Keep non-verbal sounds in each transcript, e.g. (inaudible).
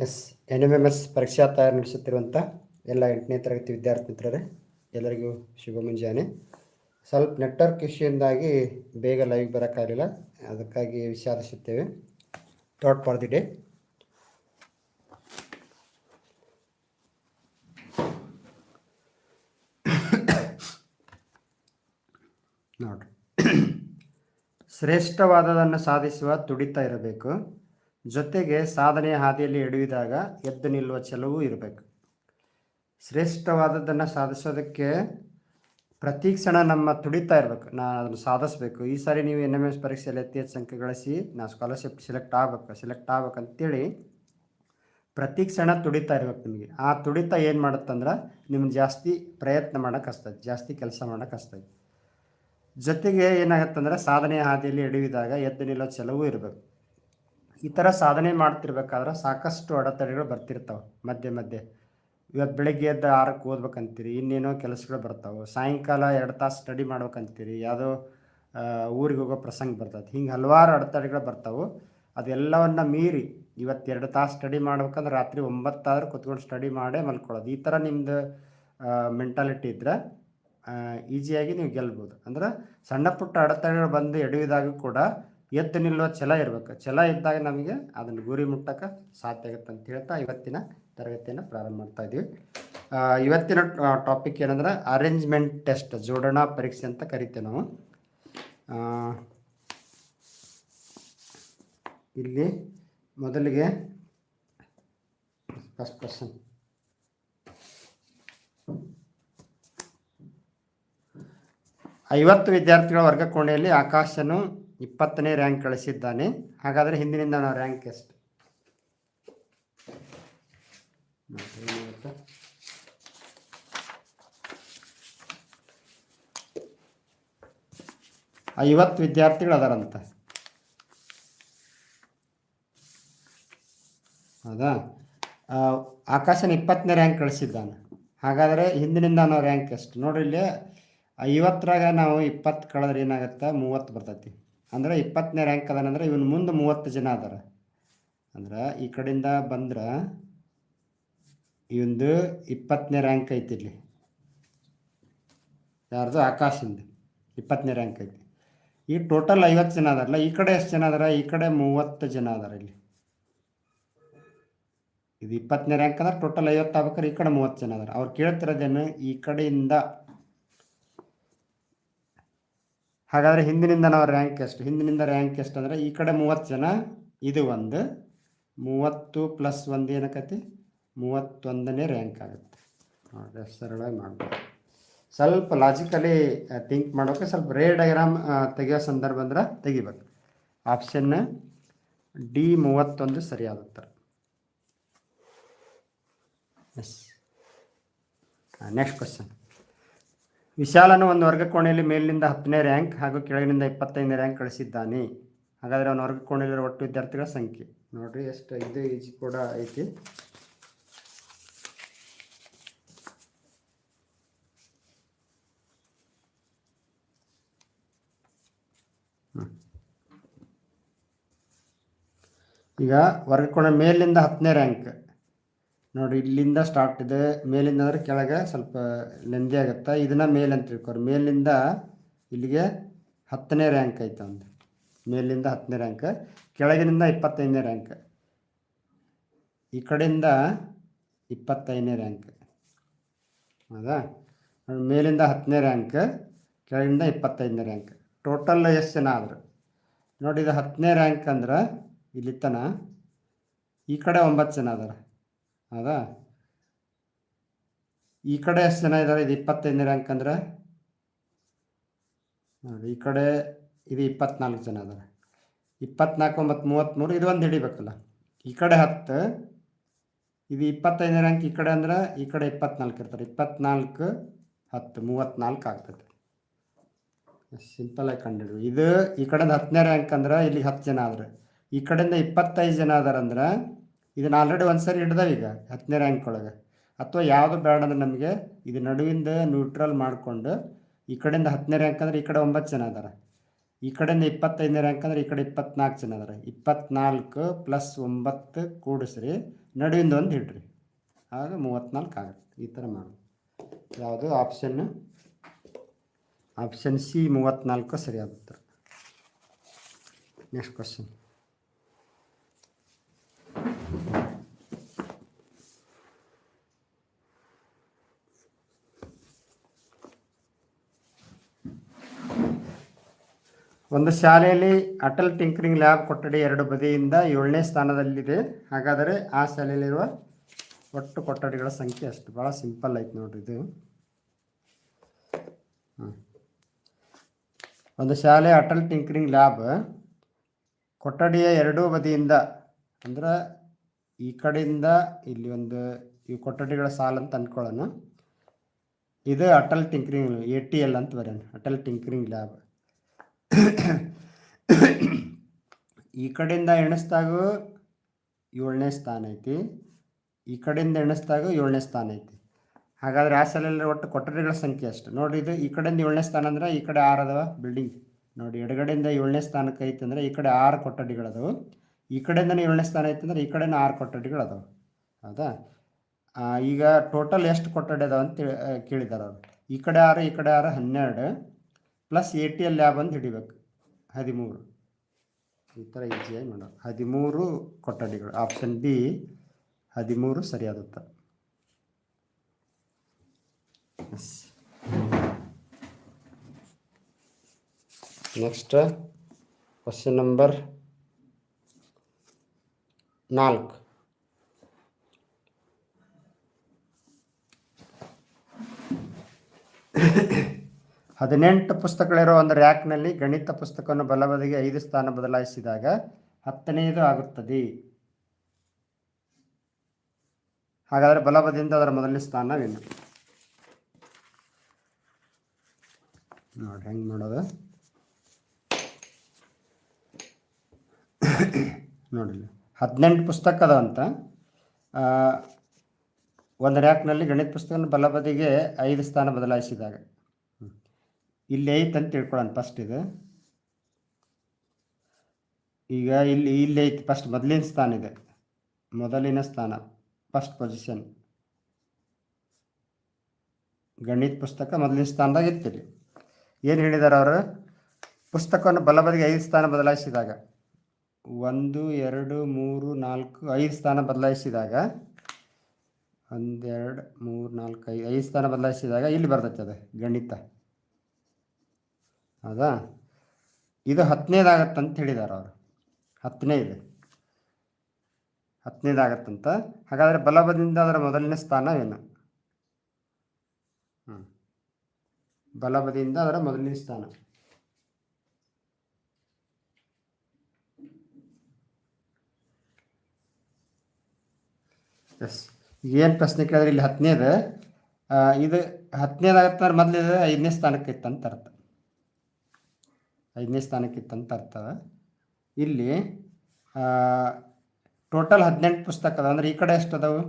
S N M M S ಪರೀಕ್ಷಾ ತಯಾರಿ ನಡೆಸುತ್ತಿರುವಂಥ ಎಲ್ಲ ಎಂಟನೇ ತರಗತಿ ವಿದ್ಯಾರ್ಥಿ ಮಿತ್ರರೇ, ಎಲ್ಲರಿಗೂ ಶುಭ ಮುಂಜಾನೆ. ಸ್ವಲ್ಪ ನೆಟ್ವರ್ಕ್ ಇಶ್ಯೂಯಿಂದಾಗಿ ಬೇಗ ಲೈವ್ ಬರೋಕ್ಕಾಗಲಿಲ್ಲ. ಅದಕ್ಕಾಗಿ ವಿಷಾದಿಸುತ್ತೇವೆ ಥಾಟ್ ಫಾರ್ ದಿ ಡೇ ನೋಡ್ರಿ. (coughs) ಶ್ರೇಷ್ಠವಾದದನ್ನು ಸಾಧಿಸುವ ತುಡಿತ ಇರಬೇಕು. ಜೊತೆಗೆ ಸಾಧನೆಯ ಹಾದಿಯಲ್ಲಿ ಎಡುವಿದಾಗ ಎದ್ದು ನಿಲ್ಲುವ ಛಲವೂ ಇರಬೇಕು. ಶ್ರೇಷ್ಠವಾದದ್ದನ್ನು ಸಾಧಿಸೋದಕ್ಕೆ ಪ್ರತಿ ಕ್ಷಣ ನಮ್ಮ ತುಡಿತಾ ಇರಬೇಕು. ನಾನು ಅದನ್ನು ಸಾಧಿಸ್ಬೇಕು. ಈ ಸಾರಿ ನೀವು ಎನ್ ಎಂ ಎಸ್ ಪರೀಕ್ಷೆಯಲ್ಲಿ ಅತಿ ಹೆಚ್ಚು ಸಂಖ್ಯೆ ಗಳಿಸಿ ನಾನು ಸ್ಕಾಲರ್ಶಿಪ್ ಸೆಲೆಕ್ಟ್ ಆಗ್ಬೇಕು ಸೆಲೆಕ್ಟ್ ಆಗ್ಬೇಕಂತೇಳಿ ಪ್ರತಿ ಕ್ಷಣ ತುಡಿತಾ ಇರ್ಬೇಕು ನಿಮಗೆ. ಆ ತುಡಿತ ಏನು ಮಾಡುತ್ತಂದ್ರೆ ನಿಮ್ಗೆ ಜಾಸ್ತಿ ಪ್ರಯತ್ನ ಮಾಡೋಕೆ ಕಷ್ಟ ಜಾಸ್ತಿ ಕೆಲಸ ಮಾಡೋಕೆ ಕಷ್ಟ ಜೊತೆಗೆ ಏನಾಗುತ್ತಂದ್ರೆ ಸಾಧನೆಯ ಹಾದಿಯಲ್ಲಿ ಎಡುವಿದಾಗ ಎದ್ದು ನಿಲ್ಲೋ ಛಲವೂ ಇರಬೇಕು. ಈ ಥರ ಸಾಧನೆ ಮಾಡ್ತಿರ್ಬೇಕಾದ್ರೆ ಸಾಕಷ್ಟು ಅಡೆತಡೆಗಳು ಬರ್ತಿರ್ತಾವೆ ಮಧ್ಯೆ ಮಧ್ಯೆ. ಇವತ್ತು ಬೆಳಗ್ಗೆ ಎದ್ದು ಆರಕ್ಕೆ ಓದ್ಬೇಕಂತೀರಿ, ಇನ್ನೇನೋ ಕೆಲಸಗಳು ಬರ್ತಾವೆ. ಸಾಯಂಕಾಲ ಎರಡು ತಾಸು ಸ್ಟಡಿ ಮಾಡ್ಬೇಕಂತೀರಿ, ಯಾವುದೋ ಊರಿಗೆ ಹೋಗೋ ಪ್ರಸಂಗ ಬರ್ತದೆ. ಹಿಂಗೆ ಹಲವಾರು ಅಡೆತಡೆಗಳು ಬರ್ತಾವೆ. ಅದೆಲ್ಲವನ್ನು ಮೀರಿ ಇವತ್ತು ಎರಡು ತಾಸು ಸ್ಟಡಿ ಮಾಡ್ಬೇಕಂದ್ರೆ ರಾತ್ರಿ ಒಂಬತ್ತಾದ್ರೂ ಕುತ್ಕೊಂಡು ಸ್ಟಡಿ ಮಾಡೇ ಮಲ್ಕೊಳ್ಳೋದು. ಈ ಥರ ನಿಮ್ಮದು ಮೆಂಟಾಲಿಟಿ ಇದ್ದರೆ ಈಸಿಯಾಗಿ ನೀವು ಗೆಲ್ಬೋದು. ಅಂದ್ರೆ ಸಣ್ಣ ಪುಟ್ಟ ಅಡೆತಡೆಗಳು ಬಂದು ಎಡವಿದಾಗ ಕೂಡ ಎದ್ದು ನಿಲ್ಲುವ ಛಲ ಇರಬೇಕು. ಛಲ ಇದ್ದಾಗ ನಮಗೆ ಅದನ್ನು ಗುರಿ ಮುಟ್ಟಕ್ಕೆ ಸಾಧ್ಯ ಆಗುತ್ತೆ ಅಂತ ಹೇಳ್ತಾ ಇವತ್ತಿನ ತರಗತಿಯನ್ನು ಪ್ರಾರಂಭ ಮಾಡ್ತಾ ಇದ್ದೀವಿ ಇವತ್ತಿನ ಟಾಪಿಕ್ ಏನಂದ್ರೆ ಅರೇಂಜ್ಮೆಂಟ್ ಟೆಸ್ಟ್ ಜೋಡಣಾ ಪರೀಕ್ಷೆ ಅಂತ ಕರಿತೇವೆ ನಾವು. ಇಲ್ಲಿ ಮೊದಲಿಗೆ ಫಸ್ಟ್ ಕ್ವಶನ್ ಐವತ್ತು ವಿದ್ಯಾರ್ಥಿಗಳ ವರ್ಗ ಕೋಣೆಯಲ್ಲಿ ಆಕಾಶನು ಇಪ್ಪತ್ತನೇ ರ್ಯಾಂಕ್ ಕಳಿಸಿದ್ದಾನೆ. ಹಾಗಾದರೆ ಹಿಂದಿನಿಂದ ನಾವು ರ್ಯಾಂಕ್ ಎಷ್ಟು. ಐವತ್ತು ವಿದ್ಯಾರ್ಥಿಗಳು ಅದಾರಂತ. ಹೌದಾ? ಆಕಾಶನ ಇಪ್ಪತ್ತನೇ ರ್ಯಾಂಕ್ ಕಳಿಸಿದ್ದಾನೆ. ಹಾಗಾದರೆ ಹಿಂದಿನಿಂದ ನಾವು ರ್ಯಾಂಕ್ ಎಷ್ಟು? ನೋಡ್ರಿ ಇಲ್ಲಿ ಐವತ್ತರಾಗ ನಾವು ಇಪ್ಪತ್ತು ಕಳೆದ್ರೆ ಏನಾಗುತ್ತೆ? ಮೂವತ್ತು ಬರ್ತೈತಿ. ಅಂದ್ರೆ ಇಪ್ಪತ್ತನೇ ರ್ಯಾಂಕ್ ಅದಾನಂದ್ರೆ ಇವನು ಮುಂದೆ ಮೂವತ್ತು ಜನ ಅದಾರ. ಅಂದ್ರೆ ಈ ಕಡೆಯಿಂದ ಬಂದ್ರೆ ಇವಂದು ಇಪ್ಪತ್ತನೇ ರ್ಯಾಂಕ್ ಐತಿ ಇಲ್ಲಿ. ಯಾರ್ದು? ಆಕಾಶಿಂದ. ಇಪ್ಪತ್ತನೇ ರ್ಯಾಂಕ್ ಐತಿ. ಈ ಟೋಟಲ್ ಐವತ್ತು ಜನ ಅದಾರಲ್ಲ, ಈ ಕಡೆ ಎಷ್ಟು ಜನ ಅದಾರ? ಈ ಕಡೆ ಮೂವತ್ತು ಜನ ಅದಾರ ಇಲ್ಲಿ. ಇದು ಇಪ್ಪತ್ತನೇ ರ್ಯಾಂಕ್ ಅಂದ್ರೆ ಟೋಟಲ್ ಐವತ್ತು ಆಗ್ಬೇಕಾದ್ರೆ ಈ ಕಡೆ ಮೂವತ್ತು ಜನ ಅದಾರ. ಅವ್ರು ಕೇಳ್ತಿರೋದೇನು? ಈ ಕಡೆಯಿಂದ ಹಾಗಾದ್ರೆ ಹಿಂದಿನಿಂದ ನಾವು ರ್ಯಾಂಕ್ ಎಷ್ಟು? ಹಿಂದಿನಿಂದ ರ್ಯಾಂಕ್ ಎಷ್ಟು ಅಂದರೆ ಈ ಕಡೆ ಮೂವತ್ತು ಜನ, ಇದು ಒಂದು, ಮೂವತ್ತು ಪ್ಲಸ್ ಒಂದು ಏನಕ್ಕತಿ ಮೂವತ್ತೊಂದನೇ ರ್ಯಾಂಕ್ ಆಗುತ್ತೆ. ನೋಡಿ ಎಷ್ಟು ಸರಳವಾಗಿ ಮಾಡ್ಬೋದು. ಸ್ವಲ್ಪ ಲಾಜಿಕಲಿ ಥಿಂಕ್ ಮಾಡೋಕೆ ಸ್ವಲ್ಪ ರೇ ಡಯಾಗ್ರಾಮ್ ತೆಗೆಯೋ ಸಂದರ್ಭ ಅಂದ್ರೆ ತೆಗಿಬೇಕು. ಆಪ್ಷನ್ ಡಿ ಮೂವತ್ತೊಂದು ಸರಿಯಾದ ಉತ್ತರ. ಎಸ್ ನೆಕ್ಸ್ಟ್ ಕ್ವಶನ್ ವಿಶಾಲನು ಒಂದು ವರ್ಗ ಕೋಣೆಯಲ್ಲಿ ಮೇಲಿನಿಂದ ಹತ್ತನೇ ರ್ಯಾಂಕ್ ಹಾಗೂ ಕೆಳಗಿನಿಂದ ಇಪ್ಪತ್ತೈದನೇ ರ್ಯಾಂಕ್ ಗಳಿಸಿದ್ದಾನೆ. ಹಾಗಾದರೆ ಅವನ ವರ್ಗ ಕೋಣೆಯಲ್ಲಿರೋ ಒಟ್ಟು ವಿದ್ಯಾರ್ಥಿಗಳ ಸಂಖ್ಯೆ. ನೋಡ್ರಿ, ಎಷ್ಟು ಇದು ಈಜಿ ಕೂಡ ಐತಿ. ಈಗ ವರ್ಗ ಮೇಲಿನಿಂದ ಮೇಲಿಂದ ಹತ್ತನೇ ರ್ಯಾಂಕ್. ನೋಡಿ, ಇಲ್ಲಿಂದ ಸ್ಟಾರ್ಟ್ ಇದೆ. ಮೇಲಿಂದ ಅಂದ್ರೆ ಕೆಳಗೆ ಸ್ವಲ್ಪ ಲೆಂದಿ ಆಗುತ್ತೆ. ಇದನ್ನ ಮೇಲೆ ಅಂತ ತಿಳ್ಕೊರಿ. ಮೇಲಿಂದ ಇಲ್ಲಿಗೆ ಹತ್ತನೇ ರ್ಯಾಂಕ್ ಐತೆ ಒಂದು ಮೇಲಿಂದ ಹತ್ತನೇ ರ್ಯಾಂಕ್ ಕೆಳಗಿನಿಂದ ಇಪ್ಪತ್ತೈದನೇ ರ್ಯಾಂಕ್ ಈ ಕಡೆಯಿಂದ ಇಪ್ಪತ್ತೈದನೇ ರ್ಯಾಂಕ್ ಹೌದಾ? ಮೇಲಿಂದ ಹತ್ತನೇ ರ್ಯಾಂಕ್ ಕೆಳಗಿಂದ ಇಪ್ಪತ್ತೈದನೇ ರ್ಯಾಂಕ್ ಟೋಟಲ್ ಎಷ್ಟು ಜನ ಆದರು? ನೋಡಿ, ಇದು ಹತ್ತನೇ ರ್ಯಾಂಕ್ ಅಂದ್ರೆ ಇಲ್ಲಿ ತನ ಈ ಕಡೆ ಒಂಬತ್ತು ಜನ ಅದಾರ ಹೌದಾ? ಈ ಕಡೆ ಎಷ್ಟು ಜನ ಇದ್ದಾರೆ ಇದು ಇಪ್ಪತ್ತೈದನೇ ರ್ಯಾಂಕ್ ಅಂದ್ರೆ? ನೋಡಿ, ಈ ಕಡೆ ಇದು ಇಪ್ಪತ್ನಾಲ್ಕು ಜನ ಇದ್ದಾರೆ ಇಪ್ಪತ್ನಾಲ್ಕು ಒಂಬತ್ತು ಮೂವತ್ತ್ಮೂರು ಇದು ಒಂದು ಹಿಡಿಬೇಕಲ್ಲ. ಈ ಕಡೆ ಹತ್ತು, ಇದು ಇಪ್ಪತ್ತೈದನೇ ರ್ಯಾಂಕ್ ಈ ಕಡೆ ಅಂದ್ರೆ ಈ ಕಡೆ ಇಪ್ಪತ್ನಾಲ್ಕು ಇರ್ತಾರೆ. ಇಪ್ಪತ್ನಾಲ್ಕು, ಹತ್ತು ಮೂವತ್ತ್ನಾಲ್ಕು ಸಿಂಪಲ್ ಆಗಿ ಕಂಡಿಡ್ರಿ ಇದು ಈ ಕಡೆಯಿಂದ ಹತ್ತನೇ ರ್ಯಾಂಕ್ ಅಂದ್ರೆ ಇಲ್ಲಿ ಹತ್ತು ಜನ ಆದ್ರೆ, ಈ ಕಡೆಯಿಂದ ಇಪ್ಪತ್ತೈದು ಜನ ಅದಾರಂದ್ರೆ ಇದನ್ನ ಆಲ್ರೆಡಿ ಒಂದು ಸರಿ ಹಿಡ್ದಾವ ಈಗ, ಹತ್ತನೇ ರ್ಯಾಂಕ್ ಒಳಗೆ. ಅಥವಾ ಯಾವುದು ಬೇಡ ಅಂದ್ರೆ ನಮಗೆ ಇದು ನಡುವಿಂದ ನ್ಯೂಟ್ರಲ್ ಮಾಡಿಕೊಂಡು, ಈ ಕಡೆಯಿಂದ ಹತ್ತನೇ ರ್ಯಾಂಕ್ ಅಂದ್ರೆ ಈ ಕಡೆ ಒಂಬತ್ತು ಜನ ಅದಾರ ಈ ಕಡೆಯಿಂದ ಇಪ್ಪತ್ತೈದನೇ ರ್ಯಾಂಕ್ ಅಂದ್ರೆ ಈ ಕಡೆ ಇಪ್ಪತ್ನಾಲ್ಕು ಜನ ಅದಾರ ಇಪ್ಪತ್ನಾಲ್ಕು ಪ್ಲಸ್ ಒಂಬತ್ತು ಕೂಡಿಸ್ರಿ, ನಡುವಿಂದ ಒಂದು ಹಿಡ್ರಿ. ಆಗ ಮೂವತ್ತ್ನಾಲ್ಕು ಆಗುತ್ತೆ. ಈ ಥರ ಮಾಡೋದು. ಯಾವುದು? ಆಪ್ಷನ್ ಆಪ್ಷನ್ ಸಿ ಮೂವತ್ತ್ನಾಲ್ಕು ಸರಿಯಾದ ಉತ್ತರ. ನೆಕ್ಸ್ಟ್ ಕ್ವಶನ್ ಒಂದು ಶಾಲೆಯಲ್ಲಿ ಅಟಲ್ ಟಿಂಕರಿಂಗ್ ಲ್ಯಾಬ್ ಕೊಠಡಿ ಎರಡು ಬದಿಯಿಂದ ಏಳನೇ ಸ್ಥಾನದಲ್ಲಿದೆ. ಹಾಗಾದರೆ ಆ ಶಾಲೆಯಲ್ಲಿರುವ ಒಟ್ಟು ಕೊಠಡಿಗಳ ಸಂಖ್ಯೆ ಅಷ್ಟು. ಭಾಳ ಸಿಂಪಲ್ ಐತೆ ನೋಡ್ರಿ ಇದು. ಒಂದು ಶಾಲೆ ಅಟಲ್ ಟಿಂಕರಿಂಗ್ ಲ್ಯಾಬ್ ಕೊಠಡಿಯ ಎರಡೂ ಬದಿಯಿಂದ ಅಂದ್ರೆ ಈ ಕಡೆಯಿಂದ ಇಲ್ಲಿ ಒಂದು ಈ ಕೊಠಡಿಗಳ ಸಾಲ ಅಂತ ಅಂದ್ಕೊಳ್ಳೋಣ. ಇದು Atal tinkering, A T L ಅಂತ ಬರೋಣ ಅಟಲ್ ಟಿಂಕರಿಂಗ್ ಲ್ಯಾಬ್. ಈ ಕಡೆಯಿಂದ ಎಣಿಸ್ದಾಗ ಏಳನೇ ಸ್ಥಾನ ಐತಿ. ಈ ಕಡೆಯಿಂದ ಎಣಿಸ್ದಾಗ ಏಳನೇ ಸ್ಥಾನ ಐತಿ. ಹಾಗಾದ್ರೆ ಆ ಒಟ್ಟು ಕೊಠಡಿಗಳ ಸಂಖ್ಯೆ ಅಷ್ಟು. ನೋಡಿ, ಇದು ಈ ಕಡೆಯಿಂದ ಏಳನೇ ಸ್ಥಾನ ಅಂದ್ರೆ ಈ ಕಡೆ ಆರು ಅದಾವ ಬಿಲ್ಡಿಂಗ್ ನೋಡಿ, ಎಡಗಡೆಯಿಂದ ಏಳನೇ ಸ್ಥಾನಕ್ಕೆ ಐತೆ ಅಂದ್ರೆ ಈ ಕಡೆ ಆರು ಕೊಠಡಿಗಳದಾವು. ಈ ಕಡೆಯಿಂದನೇ ಏಳನೇ ಸ್ಥಾನ ಐತೆ ಅಂದ್ರೆ ಈ ಕಡೆನೂ ಆರು ಕೊಠಡಿಗಳು ಅದಾವೆ ಹೌದಾ ಈಗ ಟೋಟಲ್ ಎಷ್ಟು ಕೊಠಡಿ ಅದಾವ ಅಂತ ಕೇಳಿದಾರೆ ಅವರು. ಈ ಕಡೆ ಆರು, ಈ ಕಡೆ ಆರು ಹನ್ನೆರಡು. Plus A T L lab ಅಂತ ಹಿಡಿಬೇಕು. ಹದಿಮೂರು. ಈ ಥರ ಈಸಿಯಾಗಿ ಮಾಡೋ ಹದಿಮೂರು ಕೊಠಡಿಗಳು. ಆಪ್ಷನ್ ಬಿ ಹದಿಮೂರು ಸರಿಯಾದ ಉತ್ತರ ಎಸ್ ನೆಕ್ಸ್ಟ್ ಕ್ವಶನ್ ನಂಬರ್ ನಾಲ್ಕು. (coughs) ಹದಿನೆಂಟು ಪುಸ್ತಕಗಳಿರೋ ಒಂದು ರ್ಯಾಕ್ನಲ್ಲಿ ಗಣಿತ ಪುಸ್ತಕವನ್ನು ಬಲಬದಿಗೆ ಐದು ಸ್ಥಾನ ಬದಲಾಯಿಸಿದಾಗ ಹತ್ತನೆಯದು ಆಗುತ್ತದೆ. ಹಾಗಾದರೆ ಬಲಬದಿಯಿಂದ ಅದರ ಮೊದಲನೇ ಸ್ಥಾನವೇನು? ನೋಡಿ ಹೆಂಗೆ ಮಾಡೋದು? ನೋಡಿಲ್ಲ ಹದಿನೆಂಟು ಪುಸ್ತಕ ಅದ ಅಂತ. ಒಂದು ರ್ಯಾಕ್ನಲ್ಲಿ ಗಣಿತ ಪುಸ್ತಕನ ಬಲಬದಿಗೆ ಐದು ಸ್ಥಾನ ಬದಲಾಯಿಸಿದಾಗ. ಇಲ್ಲಿ ಐತೆ ಅಂತ ತಿಳ್ಕೊಳ್ಳೋಣ ಫಸ್ಟ್ ಇದು. ಈಗ ಇಲ್ಲಿ ಇಲ್ಲಿ ಐತಿ ಫಸ್ಟ್ ಮೊದಲಿನ ಸ್ಥಾನ ಇದೆ. ಮೊದಲಿನ ಸ್ಥಾನ ಫಸ್ಟ್ ಪೊಸಿಷನ್ ಗಣಿತ ಪುಸ್ತಕ ಮೊದಲಿನ ಸ್ಥಾನದಾಗ ಇರ್ತೀರಿ ಏನು ಹೇಳಿದಾರೆ ಅವರು? ಪುಸ್ತಕವನ್ನು ಬಲಬದಿಗೆ ಐದು ಸ್ಥಾನ ಬದಲಾಯಿಸಿದಾಗ. ಒಂದು, ಎರಡು, ಮೂರು, ನಾಲ್ಕು, ಐದು ಸ್ಥಾನ ಬದಲಾಯಿಸಿದಾಗ. ಒಂದೆರಡು, ಮೂರು, ನಾಲ್ಕು, ಐದು ಐದು ಸ್ಥಾನ ಬದಲಾಯಿಸಿದಾಗ ಇಲ್ಲಿ ಬರ್ತೈತೆ ಅದು ಗಣಿತ. ಹೌದಾ? ಇದು ಹತ್ತನೇದಾಗತ್ತಂತ ಹೇಳಿದಾರೆ ಅವರು. ಹತ್ತನೇ ಇದೆ. ಹತ್ತನೇದಾಗತ್ತಂತ. ಹಾಗಾದರೆ ಬಲಬದಿಯಿಂದ ಅದರ ಮೊದಲನೇ ಸ್ಥಾನ ಏನು? ಹ್ಞೂ ಬಲಬದಿಯಿಂದ ಅದರ ಮೊದಲನೇ ಸ್ಥಾನ. ಎಸ್. ಏನು ಪ್ರಶ್ನೆ ಕೇಳಿದ್ರೆ ಇಲ್ಲಿ ಹತ್ತನೇದು ಇದು. ಹತ್ತನೇದಾಗತ್ತೆ ಮೊದಲಿದೆ, ಐದನೇ ಸ್ಥಾನಕ್ಕೆ ಇತ್ತಂತ ಅರ್ಥ. ಐದನೇ ಸ್ಥಾನಕ್ಕೆ ಇತ್ತಂತ ಅರ್ಥ. ಇಲ್ಲಿ ಟೋಟಲ್ ಹದಿನೆಂಟು ಪುಸ್ತಕ ಅದ ಅಂದ್ರೆ ಈ ಕಡೆ ಎಷ್ಟು ಅದಾವು?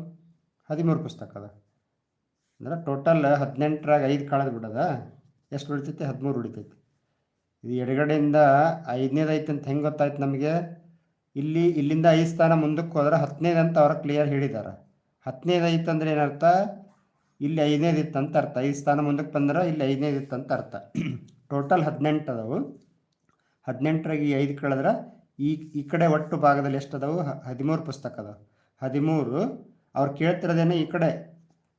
ಹದಿಮೂರು ಪುಸ್ತಕ ಅದ ಅಂದ್ರೆ ಟೋಟಲ್ ಹದಿನೆಂಟರಾಗ ಐದು ಕಳೆದು ಬಿಡದ? ಎಷ್ಟು ಉಳಿತೈತಿ? ಹದಿಮೂರು ಉಳಿತೈತಿ. ಇದು ಎಡಗಡೆಯಿಂದ ಐದನೇದು ಐತೆ ಅಂತ ಹೆಂಗೆ ಗೊತ್ತಾಯ್ತು ನಮಗೆ? ಇಲ್ಲಿ, ಇಲ್ಲಿಂದ ಐದು ಸ್ಥಾನ ಮುಂದಕ್ಕೆ ಹೋದ್ರೆ ಹತ್ತನೇದು ಅಂತ ಅವ್ರ ಕ್ಲಿಯರ್ ಹೇಳಿದ್ದಾರೆ ಹತ್ತನೇದು ಐತೆ ಅಂದ್ರೆ ಏನರ್ಥ? ಇಲ್ಲಿ ಐದನೇದು ಇತ್ತು ಅಂತ ಅರ್ಥ. ಐದು ಸ್ಥಾನ ಮುಂದಕ್ಕೆ ಬಂದ್ರೆ ಇಲ್ಲಿ ಐದನೇದು ಇತ್ತು ಅಂತ ಅರ್ಥ. ಟೋಟಲ್ ಹದಿನೆಂಟು ಅದಾವು. ಹದಿನೆಂಟರಾಗ ಐದು ಕಳೆದ್ರೆ, ಈ ಈ ಕಡೆ ಒಟ್ಟು ಭಾಗದಲ್ಲಿ ಎಷ್ಟು ಅದಾವು ಹದಿಮೂರು ಪುಸ್ತಕ ಅದಾವೆ. ಹದಿಮೂರು, ಅವ್ರು ಕೇಳ್ತಿರೋದೇನೆ ಈ ಕಡೆ.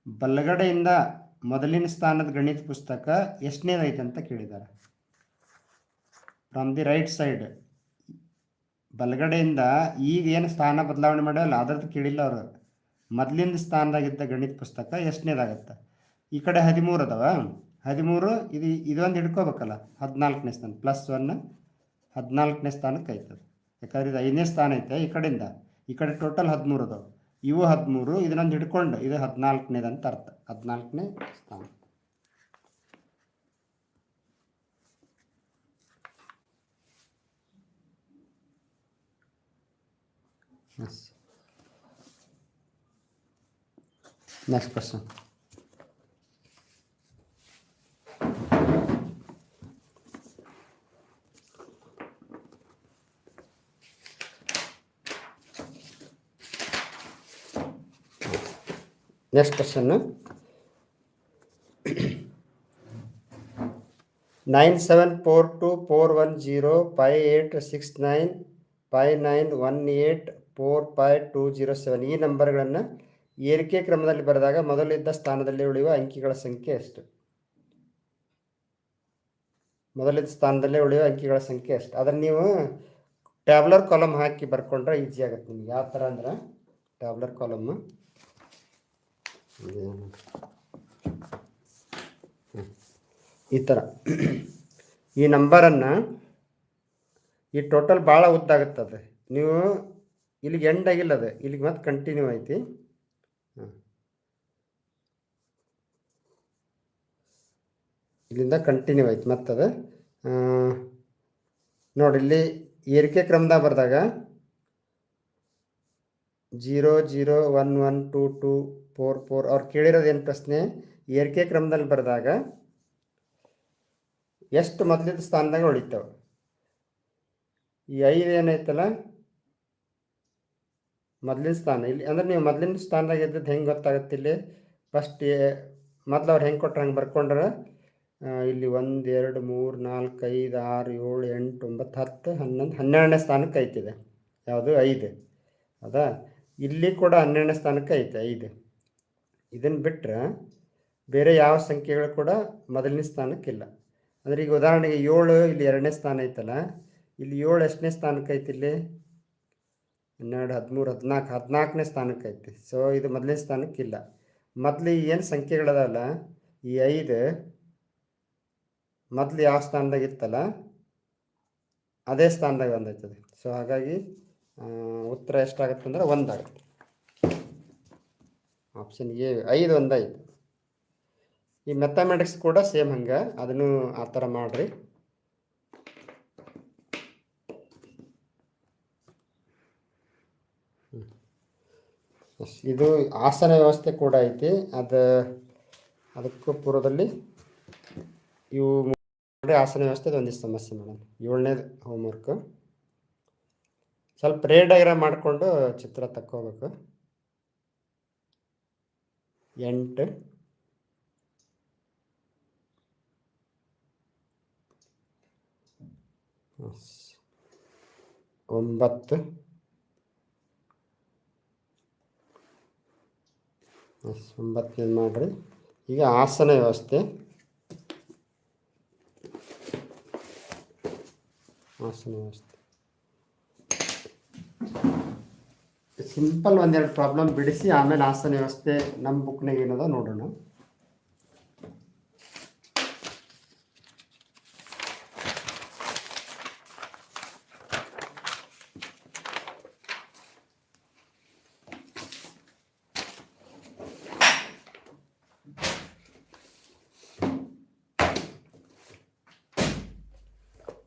ಬಲಗಡೆಯಿಂದ ಮೊದಲಿನ ಸ್ಥಾನದ ಗಣಿತ ಪುಸ್ತಕ ಎಷ್ಟನೇದೈತೆ ಅಂತ ಕೇಳಿದ್ದಾರೆ ಫ್ರಮ್ ದಿ ರೈಟ್ ಸೈಡ್ ಬಲಗಡೆಯಿಂದ ಈಗ ಏನು ಸ್ಥಾನ ಬದಲಾವಣೆ ಮಾಡ್ಯಾವಲ್ಲ ಅದ್ರದ್ದು ಕೇಳಿಲ್ಲ ಅವರು. ಮೊದಲಿಂದ ಸ್ಥಾನದಾಗಿದ್ದ ಗಣಿತ ಪುಸ್ತಕ ಎಷ್ಟನೇದಾಗತ್ತೆ? ಈ ಕಡೆ ಹದಿಮೂರು ಅದಾವ. ಹದಿಮೂರು, ಇದು, ಇದೊಂದು ಹಿಡ್ಕೋಬೇಕಲ್ಲ, ಹದಿನಾಲ್ಕನೇ ಸ್ಥಾನ ಪ್ಲಸ್ ಒನ್ ಹದಿನಾಲ್ಕನೇ ಸ್ಥಾನಕ್ಕೆ ಐತದೆ ಯಾಕಂದ್ರೆ ಇದು ಐದನೇ ಸ್ಥಾನ ಐತೆ ಈ ಕಡೆಯಿಂದ. ಈ ಕಡೆ ಟೋಟಲ್ ಹದಿಮೂರು ಅದಾವೆ. ಇವು ಹದಿಮೂರು, ಇದನ್ನೊಂದು ಹಿಡ್ಕೊಂಡು ಇದು ಹದಿನಾಲ್ಕನೇದು ಅಂತ ಅರ್ಥ. ಹದಿನಾಲ್ಕನೇ ಸ್ಥಾನ. Next question. Next question nine seven four two four one zero five eight six nine five nine one eight four five two zero seven ಈ ನಂಬರ್ಗಳನ್ನು ಏರಿಕೆ ಕ್ರಮದಲ್ಲಿ ಬರೆದಾಗ ಮೊದಲಿದ್ದ ಸ್ಥಾನದಲ್ಲಿ ಉಳಿಯುವ ಅಂಕಿಗಳ ಸಂಖ್ಯೆ ಎಷ್ಟು? ಮೊದಲಿದ್ದ ಸ್ಥಾನದಲ್ಲೇ ಉಳಿಯುವ ಅಂಕಿಗಳ ಸಂಖ್ಯೆ ಎಷ್ಟು? ಅದನ್ನು ನೀವು ಟ್ಯಾಬ್ಲರ್ ಕಾಲಮ್ ಹಾಕಿ ಬರ್ಕೊಂಡ್ರೆ ಈಸಿ ಆಗುತ್ತೆ ನಿಮ್ಗೆ. ಯಾವ ಥರ ಅಂದ್ರೆ ಟ್ಯಾಬ್ಲರ್ ಕಾಲಮ್ ಈ ಥರ ಈ ನಂಬರನ್ನು ಈ ಟೋಟಲ್ ಭಾಳ ಉದ್ದಾಗುತ್ತದೆ ನೀವು ಇಲ್ಲಿಗೆ ಎಂಡ್ ಆಗಿಲ್ಲ ಅದೇ ಇಲ್ಲಿಗೆ ಮತ್ತೆ ಕಂಟಿನ್ಯೂ ಐತಿ. ಇಲ್ಲಿಂದ ಕಂಟಿನ್ಯೂ ಆಯ್ತು ಮತ್ತದು. ನೋಡಿ ಇಲ್ಲಿ ಏರಿಕೆ ಕ್ರಮದಾಗ ಬರೆದಾಗ zero zero one one two two four four ಅವ್ರು ಕೇಳಿರೋದು ಏನು ಪ್ರಶ್ನೆ? ಏರಿಕೆ ಕ್ರಮದಲ್ಲಿ ಬರೆದಾಗ ಎಷ್ಟು ಮೊದಲಿದ್ದ ಸ್ಥಾನದಾಗ ಉಳಿತಾವೆ? ಈ ಐದು ಏನೈತಲ್ಲ ಮೊದಲಿನ ಸ್ಥಾನ. ಇಲ್ಲಿ ಅಂದ್ರೆ ನೀವು ಮೊದಲಿನ ಸ್ಥಾನದಾಗ ಇದ್ದದ್ದು ಹೆಂಗೆ ಗೊತ್ತಾಗುತ್ತೆ ಇಲ್ಲಿ? ಫಸ್ಟ್ ಮೊದಲು ಅವ್ರು ಹೆಂಗೆ ಕೊಟ್ರೆ ಹಂಗೆ ಬರ್ಕೊಂಡ್ರೆ? ಇಲ್ಲಿ ಒಂದು, ಎರಡು, ಮೂರು, ನಾಲ್ಕು, ಐದು, ಆರು, ಏಳು, ಎಂಟು, ಒಂಬತ್ತು, ಹತ್ತು, ಹನ್ನೊಂದು, ಹನ್ನೆರಡನೇ ಸ್ಥಾನಕ್ಕೆ ಐತಿದೆ. ಯಾವುದು ಐದು. ಹೌದಾ? ಇಲ್ಲಿ ಕೂಡ ಹನ್ನೆರಡನೇ ಸ್ಥಾನಕ್ಕೆ ಐತೆ, ಐದು. ಇದನ್ನು ಬಿಟ್ಟರೆ ಬೇರೆ ಯಾವ ಸಂಖ್ಯೆಗಳು ಕೂಡ ಮೊದಲನೇ ಸ್ಥಾನಕ್ಕಿಲ್ಲ. ಅಂದರೆ ಈಗ ಉದಾಹರಣೆಗೆ ಏಳು ಇಲ್ಲಿ ಎರಡನೇ ಸ್ಥಾನ ಐತಲ್ಲ, ಇಲ್ಲಿ ಏಳು ಎಷ್ಟನೇ ಸ್ಥಾನಕ್ಕೆ ಐತಿ ಇಲ್ಲಿ? ಹನ್ನೆರಡು, ಹದಿಮೂರು, ಹದಿನಾಲ್ಕು, ಹದಿನಾಲ್ಕನೇ ಸ್ಥಾನಕ್ಕೆ ಐತಿ. ಸೊ ಇದು ಮೊದಲನೇ ಸ್ಥಾನಕ್ಕಿಲ್ಲ. ಮೊದಲು ಏನು ಸಂಖ್ಯೆಗಳದಲ್ಲ ಈ ಐದು ಮೊದಲು ಯಾವ ಸ್ಥಾನದಾಗ ಇತ್ತಲ್ಲ, ಅದೇ ಸ್ಥಾನದಾಗ ಬಂದೈತದೆ ಸೊ ಹಾಗಾಗಿ ಉತ್ತರ ಎಷ್ಟಾಗುತ್ತೆ ಅಂದ್ರೆ ಒಂದಾಗುತ್ತೆ. ಆಪ್ಷನ್ ಎ ಐದು ಒಂದಾಯ್ತು ಈ ಮೆಥಮೆಟಿಕ್ಸ್ ಕೂಡ ಸೇಮ್ ಹಂಗೆ. ಅದನ್ನು ಆ ಥರ ಮಾಡಿರಿ. ಇದು ಆಸನ ವ್ಯವಸ್ಥೆ ಕೂಡ ಐತಿ. ಅದು, ಅದಕ್ಕೂ ಪೂರ್ವದಲ್ಲಿ ಇವು ಆಸನ ವ್ಯವಸ್ಥೆ ಒಂದಿಷ್ಟು ಸಮಸ್ಯೆ ಮೇಡಮ್ ಏಳನೇದು ಹೋಮ್ವರ್ಕು ಸ್ವಲ್ಪ ರೇರ್ ಡಯಾಗ್ರಾಮ್ ಮಾಡಿಕೊಂಡು ಚಿತ್ರ ತಕ್ಕೋಬೇಕು. ಎಂಟು. ಒಂಬತ್ತು. ಮಾಡ್ರಿ ಒಂಬತ್ತನೇದು ಮಾಡಿರಿ. ಈಗ ಆಸನ ವ್ಯವಸ್ಥೆ. ಆಸನ ವ್ಯವಸ್ಥೆ. ಸಿಂಪಲ್ ಒಂದೆರಡು ಪ್ರಾಬ್ಲಮ್ ಬಿಡಿಸಿ ಆಮೇಲೆ ಆಸನ ವ್ಯವಸ್ಥೆ ನಮ್ಮ ಬುಕ್ನಾಗ ಏನದ ನೋಡೋಣ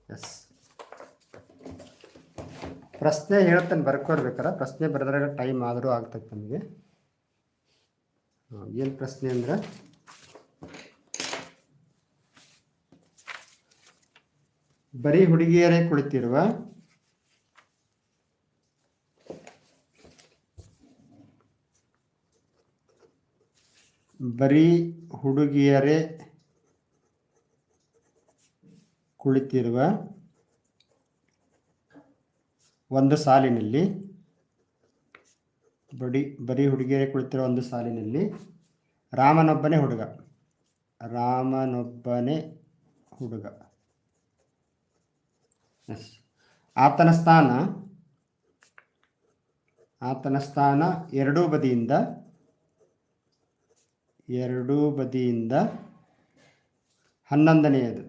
ಎಸ್ ಪ್ರಶ್ನೆ ಹೇಳ್ತಾನೆ ಬರ್ಕೋರ್ಬೇಕಾರ ಪ್ರಶ್ನೆ ಬರೆದ್ರಾಗ ಟೈಮ್ ಆದರೂ ಆಗ್ತೈತೆ ನಮಗೆ. ಏನು ಪ್ರಶ್ನೆ ಅಂದ್ರೆ? ಬರೀ ಹುಡುಗಿಯರೇ ಕುಳಿತಿರುವ ಬರೀ ಹುಡುಗಿಯರೇ ಕುಳಿತಿರುವ ಒಂದು ಸಾಲಿನಲ್ಲಿ, ಬಡಿ, ಬರೀ ಹುಡುಗಿಯರೇ ಕುಳಿತಿರೋ ಒಂದು ಸಾಲಿನಲ್ಲಿ ರಾಮನೊಬ್ಬನೇ ಹುಡುಗ. ರಾಮನೊಬ್ಬನೇ ಹುಡುಗ. ಎಸ್ ಆತನ ಸ್ಥಾನ ಆತನ ಸ್ಥಾನ ಎರಡೂ ಬದಿಯಿಂದ ಎರಡೂ ಬದಿಯಿಂದ ಹನ್ನೊಂದನೆಯದು.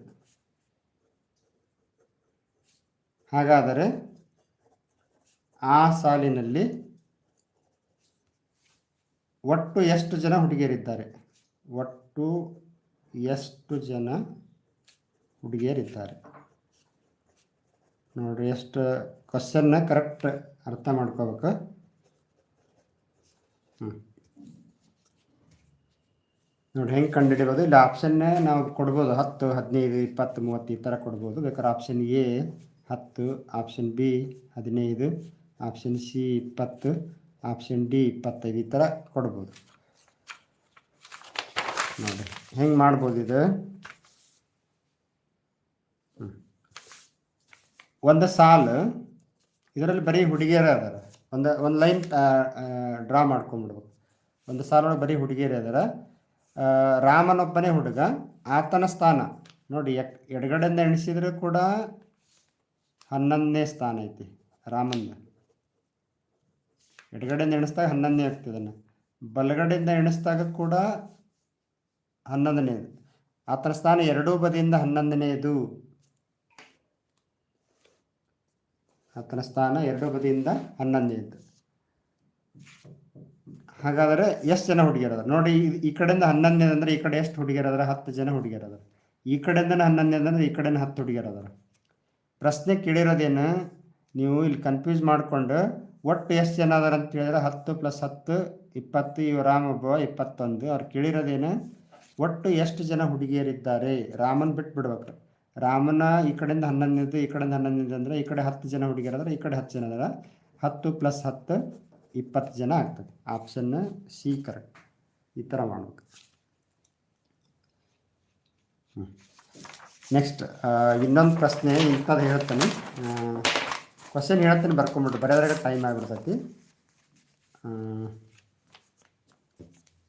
ಹಾಗಾದರೆ ಆ ಸಾಲಿನಲ್ಲಿ ಒಟ್ಟು ಎಷ್ಟು ಜನ ಹುಡುಗಿಯರಿದ್ದಾರೆ? ಒಟ್ಟು ಎಷ್ಟು ಜನ ಹುಡುಗಿಯರಿದ್ದಾರೆ? ನೋಡಿ ಎಷ್ಟು ಕ್ವಶನ್ನ ಕರೆಕ್ಟ್ ಅರ್ಥ ಮಾಡ್ಕೋಬೇಕು. ಹ್ಞೂ ನೋಡಿ ಹೆಂಗೆ ಕಂಡುಹಿಡಿಬೋದು? ಇಲ್ಲಿ ಆಪ್ಷನ್ನೇ ನಾವು ಕೊಡ್ಬೋದು ಹತ್ತು, ಹದಿನೈದು, ಇಪ್ಪತ್ತು, ಮೂವತ್ತು ಈ ಥರ ಕೊಡ್ಬೋದು. ಬೇಕಾದ್ರೆ ಆಪ್ಷನ್ ಎ ಹತ್ತು ಆಪ್ಷನ್ ಬಿ ಹದಿನೈದು ಆಪ್ಷನ್ ಸಿ ಇಪ್ಪತ್ತು ಆಪ್ಷನ್ ಡಿ ಇಪ್ಪತ್ತೈದು ಈ ಥರ ಕೊಡ್ಬೋದು. ನೋಡಿ, ಹೆಂಗೆ ಮಾಡ್ಬೋದು ಇದು. ಒಂದು ಸಾಲು, ಇದರಲ್ಲಿ ಬರೀ ಹುಡುಗಿಯರೇ ಅದಾರ ಒಂದು ಒಂದು ಲೈನ್ ಡ್ರಾ ಮಾಡ್ಕೊಂಬಿಡ್ಬೇಕು. ಒಂದು ಸಾಲೊಳಗೆ ಬರೀ ಹುಡುಗಿಯರೇ ಅದಾರ ರಾಮನೊಬ್ಬನೇ ಹುಡುಗ, ಆತನ ಸ್ಥಾನ. ನೋಡಿ, ಎಕ್, ಎಡಗಡೆಯಿಂದ ಎಣಿಸಿದ್ರೆ ಕೂಡ ಹನ್ನೊಂದನೇ ಸ್ಥಾನ ಐತಿ ರಾಮಂದ ಎಡಗಡೆಯಿಂದ ಎಣಿಸಿದಾಗ ಹನ್ನೊಂದನೇ ಆಗ್ತದನ್ನು ಬಲಗಡೆಯಿಂದ ಎಣಿಸಿದಾಗ ಕೂಡ ಹನ್ನೊಂದನೇದು ಆತನ ಸ್ಥಾನ ಎರಡೂ ಬದಿಯಿಂದ ಹನ್ನೊಂದನೆಯದು ಆತನ ಸ್ಥಾನ ಎರಡೂ ಬದಿಯಿಂದ ಹನ್ನೊಂದನೇದು ಹಾಗಾದರೆ ಎಷ್ಟು ಜನ ಹುಡುಗಿಯರದ ನೋಡಿ, ಈ- ಕಡೆಯಿಂದ ಹನ್ನೊಂದನೇ ಅಂದ್ರೆ ಈ ಕಡೆ ಎಷ್ಟು ಹುಡುಗಿಯರದಾರ ಹತ್ತು ಜನ ಹುಡುಗಿಯರದಾರ ಈ ಕಡೆಯಿಂದ ಹನ್ನೊಂದನೇ ಅಂದ್ರೆ ಈ ಕಡೆಯಿಂದ ಹತ್ತು ಹುಡುಗಿಯರದಾರ ಪ್ರಶ್ನೆ ಕೇಳಿರೋದೇನು? ನೀವು ಇಲ್ಲಿ ಕನ್ಫ್ಯೂಸ್ ಮಾಡಿಕೊಂಡು ಒಟ್ಟು ಎಷ್ಟು ಜನ ಅದಾರ ಅಂತ ಹೇಳಿದ್ರೆ ಹತ್ತು ಪ್ಲಸ್ ಹತ್ತು, ಇಪ್ಪತ್ತು ಇವ ರಾಮೊಬ್ಬ ಇಪ್ಪತ್ತೊಂದು. ಅವ್ರು ಕೇಳಿರೋದೇನು, ಒಟ್ಟು ಎಷ್ಟು ಜನ ಹುಡುಗಿಯರಿದ್ದಾರೆ? ರಾಮನ್ ಬಿಟ್ಟು ಬಿಡ್ಬೇಕು ರಾಮನ ಈ ಕಡೆಯಿಂದ ಹನ್ನೊಂದಿದ್ದು ಈ ಕಡೆಯಿಂದ ಹನ್ನೊಂದಿದ್ದು ಅಂದ್ರೆ ಈ ಕಡೆ ಹತ್ತು ಜನ ಹುಡುಗಿಯರಾದ್ರೆ ಈ ಕಡೆ ಹತ್ತು ಜನ ಅದಾರ. ಹತ್ತು ಪ್ಲಸ್ ಹತ್ತು, ಇಪ್ಪತ್ತು ಜನ ಆಗ್ತದೆ. ಆಪ್ಷನ್ ಸಿ ಕರೆಕ್ಟ್ ಈ ಥರ ಮಾಡ್ಬೇಕು. ನೆಕ್ಸ್ಟ್ ಇನ್ನೊಂದು ಪ್ರಶ್ನೆ ಇಂಥದ್ದು ಹೇಳ್ತಾನೆ. ಕ್ವಶನ್ ಹೇಳ್ತಾನೆ ಬರ್ಕೊಂಬಿಟ್ಟು ಬರೆಯೋದ್ರಾಗ ಟೈಮ್ ಆಗಿಬಿಡ್ತೈತಿ.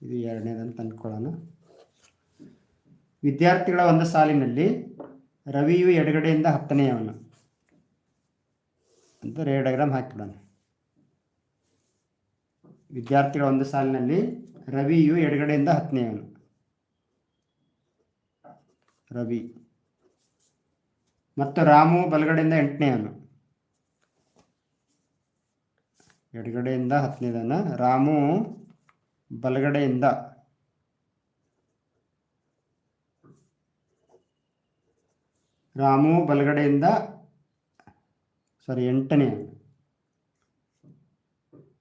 ಇದು ಎರಡನೇದಂತ ಅಂದ್ಕೊಳ್ಳೋಣ ವಿದ್ಯಾರ್ಥಿಗಳ ಒಂದು ಸಾಲಿನಲ್ಲಿ ರವಿಯು ಎಡಗಡೆಯಿಂದ ಹತ್ತನೆಯವನು ಅಂತ ರೇ ಡಯಾಗ್ರಾಮ್ ಹಾಕಿಬಿಡೋಣ. ವಿದ್ಯಾರ್ಥಿಗಳ ಒಂದು ಸಾಲಿನಲ್ಲಿ ರವಿಯು ಎಡಗಡೆಯಿಂದ ಹತ್ತನೆಯವನು ರವಿ. ಮತ್ತು ರಾಮು ಬಲಗಡೆಯಿಂದ ಎಂಟನೆಯವನು ಎಡಗಡೆಯಿಂದ ಹತ್ತನೇದನ? ರಾಮು ಬಲಗಡೆಯಿಂದ. ರಾಮು ಬಲಗಡೆಯಿಂದ ಸಾರಿ ಎಂಟನೇ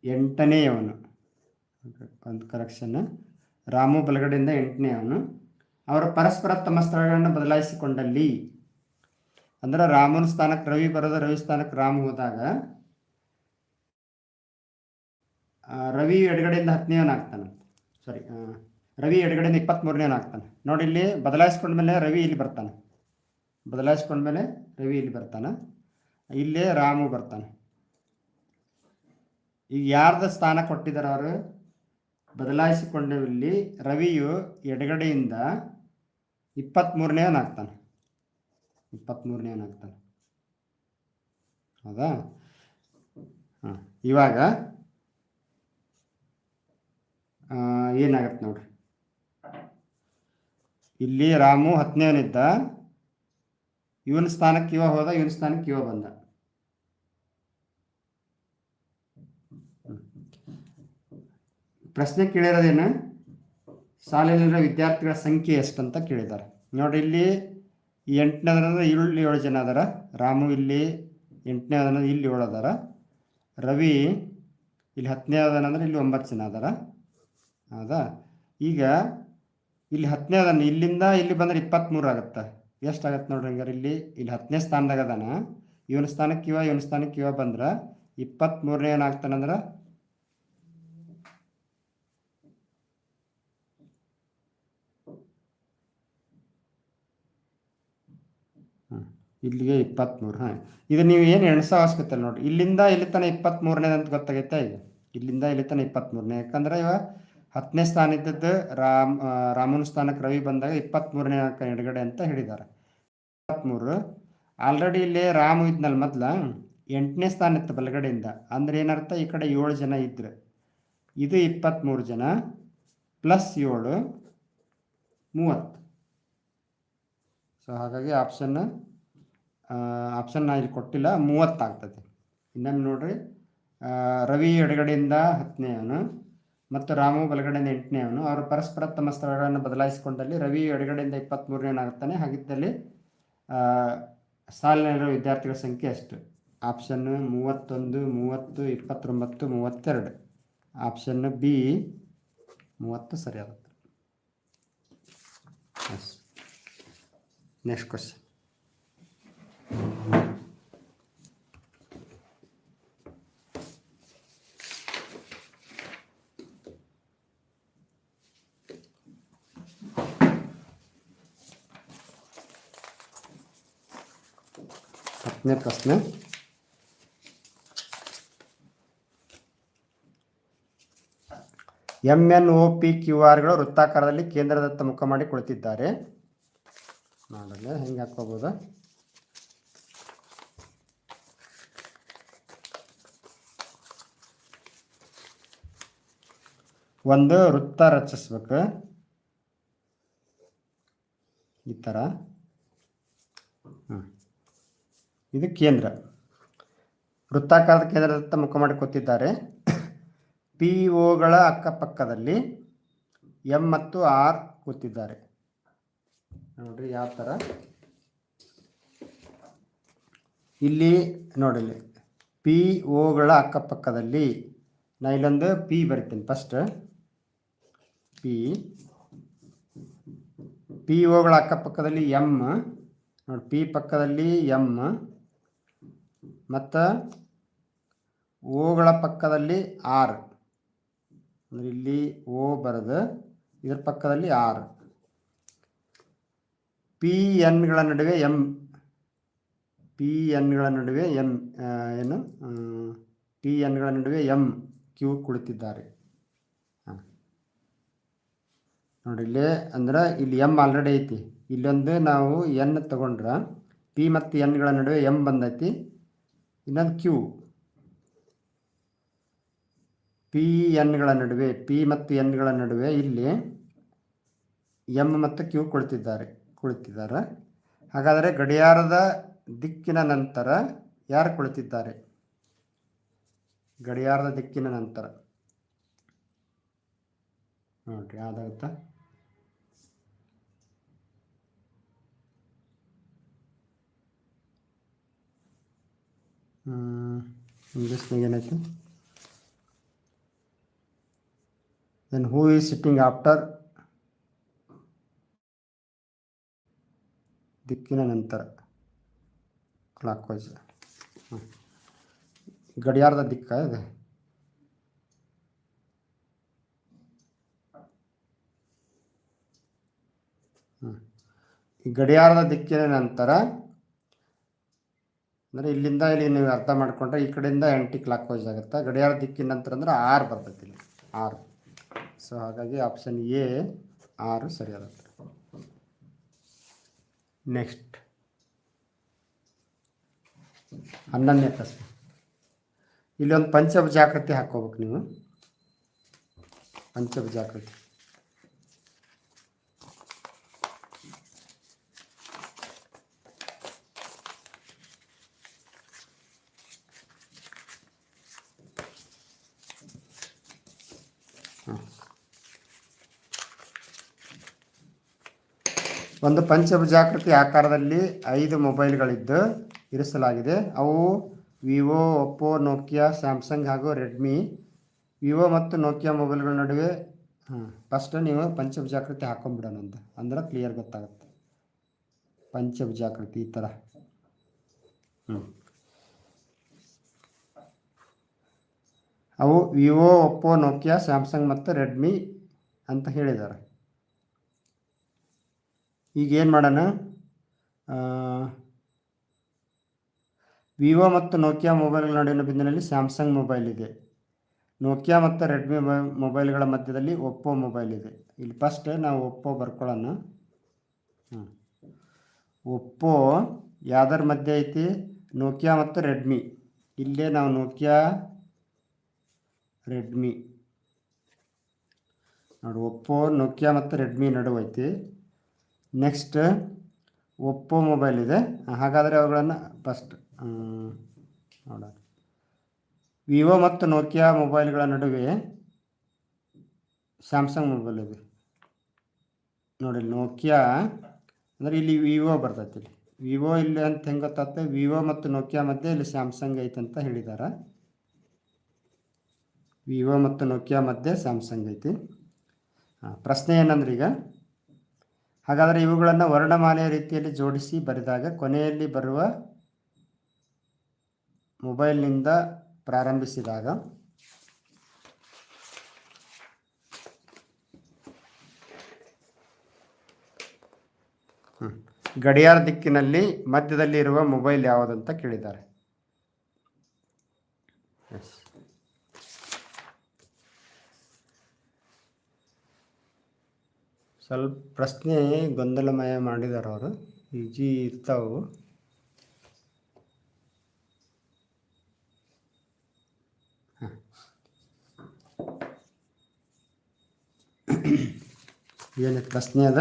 ಎಂಟನೇ ಅವನು. ಒಂದು ಕರೆಕ್ಷನ್ ರಾಮು ಬಲಗಡೆಯಿಂದ ಎಂಟನೇ ಅವನು. ಅವರು ಪರಸ್ಪರ ತಮ್ಮ ಸ್ಥಳಗಳನ್ನು ಬದಲಾಯಿಸಿಕೊಂಡಲ್ಲಿ. ಅಂದ್ರೆ ರಾಮನ ಸ್ಥಾನಕ್ಕೆ ರವಿ ಬರೋದು, ರವಿ ಸ್ಥಾನಕ್ಕೆ ರಾಮು ಹೋದಾಗ ರವಿ ಎಡಗಡೆಯಿಂದ ಹತ್ತನೇವನ್ ಆಗ್ತಾನೆ. ಸಾರಿ ರವಿ ಎಡಗಡೆಯಿಂದ ಇಪ್ಪತ್ತ್ಮೂರನೇವನ್ ಆಗ್ತಾನೆ. ನೋಡಿ ಇಲ್ಲಿ ಬದಲಾಯಿಸ್ಕೊಂಡ್ಮೇಲೆ ರವಿ ಇಲ್ಲಿ ಬರ್ತಾನೆ. ಬದಲಾಯಿಸ್ಕೊಂಡ್ಮೇಲೆ ರವಿ ಇಲ್ಲಿ ಬರ್ತಾನೆ. ಇಲ್ಲೇ ರಾಮು ಬರ್ತಾನೆ. ಈಗ ಯಾರ್ದ ಸ್ಥಾನ ಕೊಟ್ಟಿದ್ದಾರೆ ಅವರು? ಬದಲಾಯಿಸಿಕೊಂಡಲ್ಲಿ ರವಿಯು ಎಡಗಡೆಯಿಂದ ಇಪ್ಪತ್ತ್ಮೂರನೇವನ್ ಆಗ್ತಾನೆ. ಇಪ್ಪತ್ತ್ಮೂರನೇವನ್ ಆಗ್ತಾನೆ. ಹೌದಾ? ಹಾಂ, ಇವಾಗ ಏನಾಗತ್ತೆ ನೋಡ್ರಿ. ಇಲ್ಲಿ ರಾಮು ಹತ್ತನೇವನಿದ್ದ. ಇವನ ಸ್ಥಾನಕ್ಕೆ ಇವ ಹೋದ, ಇವನ ಸ್ಥಾನಕ್ಕೆ ಇವ ಬಂದ. ಪ್ರಶ್ನೆ ಕೇಳಿರೋದೇನು? ಶಾಲೆಯಲ್ಲಿರೋ ವಿದ್ಯಾರ್ಥಿಗಳ ಸಂಖ್ಯೆ ಎಷ್ಟು ಅಂತ ಕೇಳಿದ್ದಾರೆ ನೋಡಿ ಇಲ್ಲಿ ಎಂಟನೇ ಅದರ ಇಲ್ಲಿ ಏಳು ಜನ ಅದಾರ. ರಾಮು ಇಲ್ಲಿ ಎಂಟನೇ ಅದನ ಇಲ್ಲಿ ಏಳು ಅದಾರ. ರವಿ ಇಲ್ಲಿ ಹತ್ತನೇ ಅದನಂದ್ರೆ ಇಲ್ಲಿ ಒಂಬತ್ತು ಜನ ಅದಾರ. ಹೌದಾ? ಈಗ ಇಲ್ಲಿ ಹತ್ತನೇ ಅದಾನ. ಇಲ್ಲಿಂದ ಇಲ್ಲಿ ಬಂದ್ರೆ ಇಪ್ಪತ್ತ್ಮೂರು ಆಗುತ್ತೆ. ಎಷ್ಟಾಗತ್ತೆ ನೋಡ್ರಿ ಹಂಗಾರೆ ಇಲ್ಲಿ? ಇಲ್ಲಿ ಹತ್ತನೇ ಸ್ಥಾನದಾಗ ಅದಾನ. ಇವನ ಸ್ಥಾನಕ್ಕೆ ಇವ, ಇವನ ಸ್ಥಾನಕ್ಕೆ ಇವ ಬಂದ್ರೆ ಇಪ್ಪತ್ತ್ಮೂರನೇ ಏನಾಗ್ತಾನಂದ್ರೆ. ಇಲ್ಲಿಗೆ ಇಪ್ಪತ್ತ್ಮೂರು ಹಾಂ. ಇದು ನೀವು ಏನು ಎಣಸ ಅವಶ್ಯಕತೆ ನೋಡಿರಿ. ಇಲ್ಲಿಂದ ಇಲ್ಲಿ ತನಕ ಇಪ್ಪತ್ತ್ಮೂರನೇದಂತ ಗೊತ್ತಾಗೈತೆ ಈಗ? ಇಲ್ಲಿಂದ ಇಲ್ಲಿ ತನಕ ಇಪ್ಪತ್ತ್ಮೂರನೇ ಯಾಕಂದ್ರೆ ಇವ ಹತ್ತನೇ ಸ್ಥಾನ ಇದ್ದದ್ದು ರಾಮ್ ರಾಮನ ಸ್ಥಾನಕ್ಕೆ ರವಿ ಬಂದಾಗ ಇಪ್ಪತ್ತ್ಮೂರನೇ ಎಡಗಡೆ ಅಂತ ಹೇಳಿದ್ದಾರೆ. ಇಪ್ಪತ್ತ್ಮೂರು ಆಲ್ರೆಡಿ ಇಲ್ಲಿ ರಾಮು ಇದ್ನಲ್ಲ ಮೊದ್ಲ? ಎಂಟನೇ ಸ್ಥಾನ ಇತ್ತು ಬಲಗಡೆಯಿಂದ. ಅಂದ್ರೆ ಏನರ್ಥ? ಈ ಕಡೆ ಏಳು ಜನ ಇದ್ರು. ಇದು ಇಪ್ಪತ್ತ್ಮೂರು ಜನ ಪ್ಲಸ್ ಏಳು, ಮೂವತ್ತು. ಸೊ ಹಾಗಾಗಿ ಆಪ್ಷನ್ ಆಪ್ಷನ್ ನಾ ಇಲ್ಲಿ ಕೊಟ್ಟಿಲ್ಲ. ಮೂವತ್ತಾಗ್ತದೆ ಇನ್ನೊಮ್ಮೆ ನೋಡ್ರಿ. ರವಿ ಎಡಗಡೆಯಿಂದ ಹತ್ತನೇ ಹತ್ತನೇವನು ಮತ್ತು ರಾಮು ಬಲಗಡೆಯಿಂದ ಎಂಟನೇವನು ಅವರು ಪರಸ್ಪರ ತಮ್ಮ ಸ್ಥಳಗಳನ್ನು ಬದಲಾಯಿಸಿಕೊಂಡಲ್ಲಿ ರವಿ ಎಡಗಡೆಯಿಂದ ಇಪ್ಪತ್ತ್ಮೂರನೇನಾಗುತ್ತಾನೆ ಹಾಗಿದ್ದಲ್ಲಿ ಆ, ಸಾಲಿನಲ್ಲಿರುವ ವಿದ್ಯಾರ್ಥಿಗಳ ಸಂಖ್ಯೆ ಎಷ್ಟು ಆಪ್ಷನ್ನು ಮೂವತ್ತೊಂದು ಮೂವತ್ತು ಇಪ್ಪತ್ತೊಂಬತ್ತು ಮೂವತ್ತೆರಡು. ಆಪ್ಷನ್ನು ಬಿ ಮೂವತ್ತು ಸರಿಯಾಗುತ್ತೆ. ನೆಕ್ಸ್ಟ್ ಕ್ವಶನ್ ಹತ್ತನೇ ಪ್ರಶ್ನೆ M N O P Q ಆರ್ಗಳು ವೃತ್ತಾಕಾರದಲ್ಲಿ ಕೇಂದ್ರದತ್ತ ಮುಖ ಮಾಡಿ ಕುಳಿತಿದ್ದಾರೆ. ನೋಡಲ್ಲ ಹೆಂಗೆ ಹಾಕೋಬೋದು ಒಂದು, ವೃತ್ತ ರಚಿಸ್ಬೇಕು. ಈ ಥರ ಹ್ಮ್. ಇದು ಕೇಂದ್ರ. ವೃತ್ತಾಕಾರದ ಕೇಂದ್ರದತ್ತ ಮುಖ ಮಾಡಿ ಕೂತಿದ್ದಾರೆ. ಪಿ ಒಗಳ ಅಕ್ಕಪಕ್ಕದಲ್ಲಿ ಎಂ ಮತ್ತು ಆರ್ ಕೂತಿದ್ದಾರೆ. ನೋಡ್ರಿ ಯಾವ ಥರ. ಇಲ್ಲಿ ನೋಡಿಲ್ಲಿ ಪಿ ಒಗಳ ಅಕ್ಕಪಕ್ಕದಲ್ಲಿ ನಾ ಇಲ್ಲೊಂದು ಪಿ ಬರಿತೀನಿ ಫಸ್ಟ್ ಪಿ. ಪಿ ಒಗಳ ಅಕ್ಕಪಕ್ಕದಲ್ಲಿ ಎಂ ನೋಡಿ ಪಿ ಪಕ್ಕದಲ್ಲಿ ಎಂ ಮತ್ತು ಓಗಳ ಪಕ್ಕದಲ್ಲಿ ಆರ್. ಅಂದರೆ ಇಲ್ಲಿ ಓ ಬರೆದು, ಇದ್ರ ಪಕ್ಕದಲ್ಲಿ ಆರ್. ಪಿ ಎನ್ಗಳ ನಡುವೆ ಎಂ ಪಿ ಎನ್ಗಳ ನಡುವೆ ಎಂ ಏನು? ಪಿ ಎನ್ಗಳ ನಡುವೆ ಎಂ ಕ್ಯೂ ಕುಳಿತಿದ್ದಾರೆ. ನೋಡಿ ಇಲ್ಲಿ ಅಂದ್ರೆ ಇಲ್ಲಿ ಎಂ ಆಲ್ರೆಡಿ ಐತಿ. ಇಲ್ಲೊಂದು ನಾವು ಎನ್ ತಗೊಂಡ್ರೆ, ಪಿ ಮತ್ತು ಎನ್ಗಳ ನಡುವೆ ಎಂ ಬಂದೈತಿ. ಇನ್ನೊಂದು ಕ್ಯೂ ಪಿ ಎನ್ಗಳ ನಡುವೆ ಪಿ ಮತ್ತು ಎನ್ಗಳ ನಡುವೆ ಇಲ್ಲಿ ಎಂ ಮತ್ತು ಕ್ಯೂ ಕುಳಿತಿದ್ದಾರೆ ಕುಳಿತಿದ್ದಾರೆ. ಹಾಗಾದರೆ ಗಡಿಯಾರದ ದಿಕ್ಕಿನ ನಂತರ ಯಾರು ಕುಳಿತಿದ್ದಾರೆ? ಗಡಿಯಾರದ ದಿಕ್ಕಿನ ನಂತರ. ನೋಡ್ರಿ ಯಾವ್ದಾಗುತ್ತಾ ಇಂಗ್ಲೀಷ್ನಾಗ ಏನೈತಿ then who is sitting after ದಿಕ್ಕಿನ ನಂತರ. ಕ್ಲಾಕ್ ವೈಸ್ ಗಡಿಯಾರದ ದಿಕ್ಕ ಇದೆ. ಗಡಿಯಾರದ ದಿಕ್ಕಿನ ನಂತರ ಅಂದರೆ ಇಲ್ಲಿಂದ ಇಲ್ಲಿ ನೀವು ಅರ್ಥ ಮಾಡಿಕೊಂಡ್ರೆ ಈ ಕಡೆಯಿಂದ ಎಂಟಿ ಕ್ಲಾಕ್ ವೈಸ್ ಆಗುತ್ತೆ. ಗಡಿಯಾರ ದಿಕ್ಕಿನ ನಂತರ ಅಂದ್ರೆ ಆರು ಬರ್ತೈತಿ ಇಲ್ಲಿ. ಆರು ಸೊ ಹಾಗಾಗಿ ಆಪ್ಷನ್ ಎ ಆರು ಸರಿಯಾಗುತ್ತೆ. ನೆಕ್ಸ್ಟ್ ಹನ್ನೊಂದನೇ ಪ್ರಶ್ನೆ. ಇಲ್ಲಿ ಒಂದು ಪಂಚಭುಜಾಕೃತಿ ಹಾಕೋಬೇಕು ನೀವು. ಪಂಚಭುಜಾಕೃತಿ ಒಂದು ಪಂಚಭುಜಾಕೃತಿ ಆಕಾರದಲ್ಲಿ ಐದು ಮೊಬೈಲ್ಗಳಿದ್ದು ಇರಿಸಲಾಗಿದೆ. ಅವು ವಿವೋ, ಒಪ್ಪೋ, ನೋಕಿಯಾ, ಸ್ಯಾಮ್ಸಂಗ್ ಹಾಗೂ ರೆಡ್ಮಿ. ವಿವೋ ಮತ್ತು ನೋಕಿಯಾ ಮೊಬೈಲ್ಗಳ ನಡುವೆ ಹಾಂ ಫಸ್ಟ್ ನೀವು ಪಂಚಭುಜಾಕೃತಿ ಹಾಕೊಂಡ್ಬಿಡೋಣ ಅಂತ. ಅಂದ್ರೆ ಕ್ಲಿಯರ್ ಗೊತ್ತಾಗುತ್ತೆ. ಪಂಚಭುಜಾಕೃತಿ ಈ ಥರ ಹ್ಞೂ ಅವು ವಿವೋ, ಒಪ್ಪೋ, ನೋಕಿಯಾ, ಸ್ಯಾಮ್ಸಂಗ್ ಮತ್ತು ರೆಡ್ಮಿ ಅಂತ ಹೇಳಿದ್ದಾರೆ. ಈಗ ಏನು ಮಾಡೋಣ? ವಿವೋ ಮತ್ತು ನೋಕಿಯಾ ಮೊಬೈಲ್ಗಳ ನಡುವಿನ ಬಿಂದಿನಲ್ಲಿ ಸ್ಯಾಮ್ಸಂಗ್ ಮೊಬೈಲ್ ಇದೆ. ನೋಕಿಯಾ ಮತ್ತು ರೆಡ್ಮಿ ಮೊಬೈಲ್ಗಳ ಮಧ್ಯದಲ್ಲಿ ಒಪ್ಪೋ ಮೊಬೈಲ್ ಇದೆ. ಇಲ್ಲಿ ಫಸ್ಟ್ ನಾವು ಒಪ್ಪೋ ಬರ್ಕೊಳ್ಳೋಣ. ಹಾಂ ಒಪ್ಪೋ ಯಾವ್ದರ ಮಧ್ಯೆ ಐತಿ? ನೋಕಿಯಾ ಮತ್ತು ರೆಡ್ಮಿ. ಇಲ್ಲೇ ನಾವು ನೋಕಿಯಾ, ರೆಡ್ಮಿ. ನೋಡಿ, ಒಪ್ಪೋ, ನೋಕಿಯಾ ಮತ್ತು ರೆಡ್ಮಿ ನಡುವೈತಿ ನೆಕ್ಸ್ಟ್ ಒಪ್ಪೋ ಮೊಬೈಲ್ ಇದೆ. ಹಾಗಾದರೆ ಅವುಗಳನ್ನು ಫಸ್ಟ್ ನೋಡೋಣ. ವಿವೋ ಮತ್ತು ನೋಕಿಯಾ ಮೊಬೈಲ್ಗಳ ನಡುವೆ ಸ್ಯಾಮ್ಸಂಗ್ ಮೊಬೈಲ್ ಇದೆ. ನೋಡಿ ನೋಕಿಯಾ ಅಂದರೆ ಇಲ್ಲಿ ವಿವೋ ಬರ್ತೈತಿ ಇಲ್ಲಿ. ವಿವೋ ಇಲ್ಲಿ ಅಂತ ಹೆಂಗೆ ಗೊತ್ತಾಗ್ತದೆ ವಿವೋ ಮತ್ತು ನೋಕಿಯಾ ಮಧ್ಯೆ ಇಲ್ಲಿ ಸ್ಯಾಮ್ಸಂಗ್ ಐತೆ ಅಂತ ಹೇಳಿದ್ದಾರೆ ವಿವೋ ಮತ್ತು ನೋಕಿಯಾ ಮಧ್ಯೆ ಸ್ಯಾಮ್ಸಂಗ್ ಐತಿ. ಪ್ರಶ್ನೆ ಏನಂದ್ರೆ ಈಗ ಹಾಗಾದರೆ ಇವುಗಳನ್ನು ವರ್ಣಮಾಲೆಯ ರೀತಿಯಲ್ಲಿ ಜೋಡಿಸಿ ಬರೆದಾಗ ಕೊನೆಯಲ್ಲಿ ಬರುವ ಮೊಬೈಲ್ನಿಂದ ಪ್ರಾರಂಭಿಸಿದಾಗ. ಗಡಿಯಾರ ದಿಕ್ಕಿನಲ್ಲಿ ಮಧ್ಯದಲ್ಲಿ ಇರುವ ಮೊಬೈಲ್ ಯಾವುದಂತ ಕೇಳಿದ್ದಾರೆ ಸ್ವಲ್ಪ ಪ್ರಶ್ನೆ ಗೊಂದಲಮಯ ಮಾಡಿದಾರೆ ಅವರು. ಈಜಿ ಇರ್ತಾವು. ಏನು ಪ್ರಶ್ನೆ ಅದ?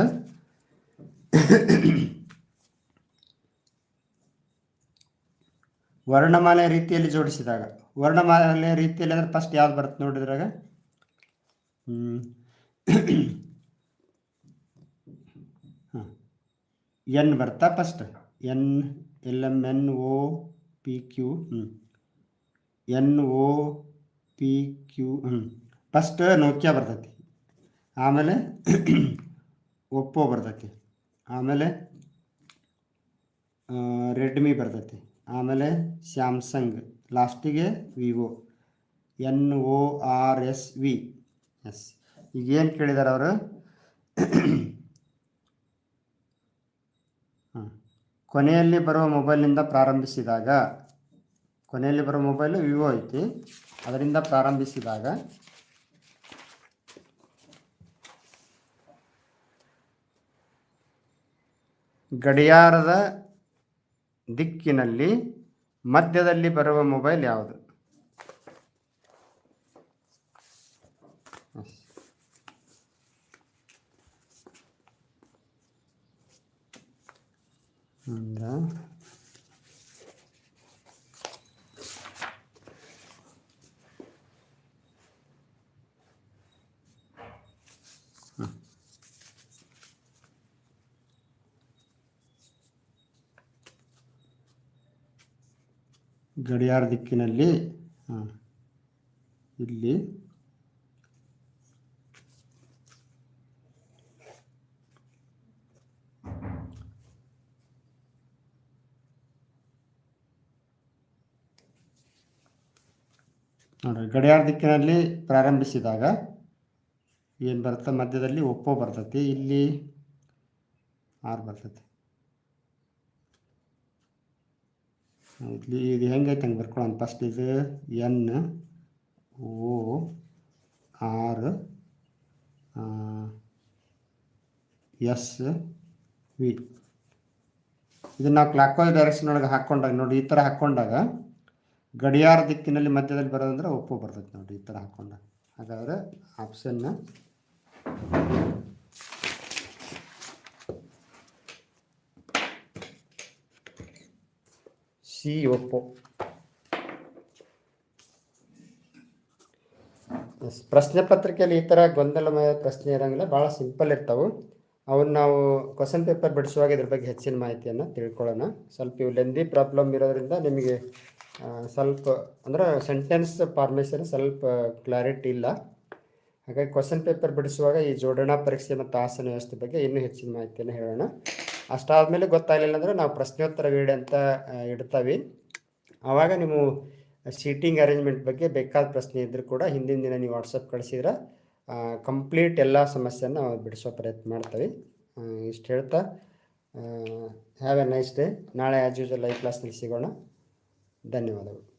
ವರ್ಣಮಾಲೆ ರೀತಿಯಲ್ಲಿ ಜೋಡಿಸಿದಾಗ. ವರ್ಣಮಾಲೆ ರೀತಿಯಲ್ಲಿ ಅಂದ್ರೆ ಫಸ್ಟ್ ಯಾವ್ದು ಬರುತ್ತೆ ನೋಡಿದ್ರಾಗ ಹ್ಮ್ ಹಾಂ ಎನ್ ಬರ್ತಾ first N, L M N, O, P, Q N, O, P, Q ಹ್ಞೂ ಫಸ್ಟ್ ನೋಕಿಯಾ ಬರ್ತೈತಿ. ಆಮೇಲೆ (clears throat) ಒಪ್ಪೋ ಬರ್ತೈತಿ. ಆಮೇಲೆ ರೆಡ್ಮಿ ಬರ್ತೈತಿ. ಆಮೇಲೆ ಸ್ಯಾಮ್ಸಂಗ್ ಲಾಸ್ಟಿಗೆ Vivo N, O, R, S, V. Yes ಈಗೇನು ಕೇಳಿದಾರೆ ಅವರು (clears throat) ಹಾಂ ಕೊನೆಯಲ್ಲಿ ಬರುವ ಮೊಬೈಲ್ನಿಂದ ಪ್ರಾರಂಭಿಸಿದಾಗ, ಕೊನೆಯಲ್ಲಿ ಬರೋ ಮೊಬೈಲು ವಿವೋ ಐತಿ. ಅದರಿಂದ ಪ್ರಾರಂಭಿಸಿದಾಗ, ಗಡಿಯಾರದ ದಿಕ್ಕಿನಲ್ಲಿ ಮಧ್ಯದಲ್ಲಿ ಬರುವ ಮೊಬೈಲ್ ಯಾವುದು? ಹೌದಾ? ಗಡಿಯಾರ ದಿಕ್ಕಿನಲ್ಲಿ ಇಲ್ಲಿ ನೋಡ್ರಿ ಗಡಿಯಾರ ದಿಕ್ಕಿನಲ್ಲಿ ಪ್ರಾರಂಭಿಸಿದಾಗ ಏನು ಬರುತ್ತೆ? ಮಧ್ಯದಲ್ಲಿ ಒಪ್ಪೋ ಬರ್ತೈತಿ, ಇಲ್ಲಿ ಆರ್ ಬರ್ತೈತಿ. ಇಲ್ಲಿ ಇದು ಹೆಂಗೈತೆ ಹಂಗೆ ಬರ್ಕೊಳ್ಳೋಣ. ಫಸ್ಟ್ ಇದು N, O, R S, V. ಇದನ್ನು ನಾವು ಕ್ಲಾಕ್ ವೈಸ್ ಡೈರೆಕ್ಷನ್ ಒಳಗೆ ಹಾಕ್ಕೊಂಡಾಗ ನೋಡಿ ಈ ಥರ ಹಾಕ್ಕೊಂಡಾಗ ಗಡಿಯಾರ ದಿಕ್ಕಿನಲ್ಲಿ ಮಧ್ಯದಲ್ಲಿ ಬರೋದಂದ್ರೆ ಒಪ್ಪು ಬರ್ತೈತೆ ನೋಡಿ ಈ ಥರ ಹಾಕೊಂಡು. ಹಾಗಾದರೆ ಆಪ್ಷನ್ನ ಸಿ ಒಪ್ಪು. ಪ್ರಶ್ನೆ ಪತ್ರಿಕೆಯಲ್ಲಿ ಈ ಥರ ಗೊಂದಲಮಯ ಪ್ರಶ್ನೆ ಇರೋಂಗಿಲ್ಲ, ಭಾಳ ಸಿಂಪಲ್ ಇರ್ತಾವೆ. ಅವನ್ನ ನಾವು ಕ್ವಶನ್ ಪೇಪರ್ ಬಿಡಿಸುವಾಗ ಇದ್ರ ಬಗ್ಗೆ ಹೆಚ್ಚಿನ ಮಾಹಿತಿಯನ್ನು ತಿಳ್ಕೊಳ್ಳೋಣ. ಸ್ವಲ್ಪ ಇವು ಲೆಂದಿ ಪ್ರಾಬ್ಲಮ್ ಇರೋದ್ರಿಂದ ನಿಮಗೆ ಸ್ವಲ್ಪ, ಅಂದ್ರೆ ಸೆಂಟೆನ್ಸ್ ಫಾರ್ಮೇಷನ್ ಸ್ವಲ್ಪ ಕ್ಲಾರಿಟಿ ಇಲ್ಲ. ಹಾಗಾಗಿ ಕ್ವಶನ್ ಪೇಪರ್ ಬಿಡಿಸುವಾಗ ಈ ಜೋಡಣಾ ಪರೀಕ್ಷೆ ಮತ್ತು ಆಸನ ವ್ಯವಸ್ಥೆ ಬಗ್ಗೆ ಇನ್ನೂ ಹೆಚ್ಚಿನ ಮಾಹಿತಿಯನ್ನು ಹೇಳೋಣ. ಅಷ್ಟಾದಮೇಲೆ ಗೊತ್ತಾಗಲಿಲ್ಲ ಅಂದರೆ ನಾವು ಪ್ರಶ್ನೋತ್ತರ ವೀಡಿಯೋ ಅಂತ ಇಡ್ತಾವೆ. ಆವಾಗ ನೀವು ಸೀಟಿಂಗ್ ಅರೇಂಜ್ಮೆಂಟ್ ಬಗ್ಗೆ ಬೇಕಾದ ಪ್ರಶ್ನೆ ಇದ್ದರೂ ಕೂಡ ಹಿಂದಿನ ದಿನ ನೀವು ವಾಟ್ಸಪ್ ಕಳಿಸಿದ್ರೆ ಕಂಪ್ಲೀಟ್ ಎಲ್ಲ ಸಮಸ್ಯೆಯನ್ನು ನಾವು ಬಿಡಿಸೋ ಪ್ರಯತ್ನ ಮಾಡ್ತೀವಿ. ಇಷ್ಟು ಹೇಳ್ತಾ ಹ್ಯಾವ್ ಎ ನೈಸ್ ಡೇ ನಾಳೆ ಆ್ಯಸ್ ಯೂಸ್ ಲೈವ್ ಕ್ಲಾಸ್ನಲ್ಲಿ ಸಿಗೋಣ. ಧನ್ಯವಾದಗಳು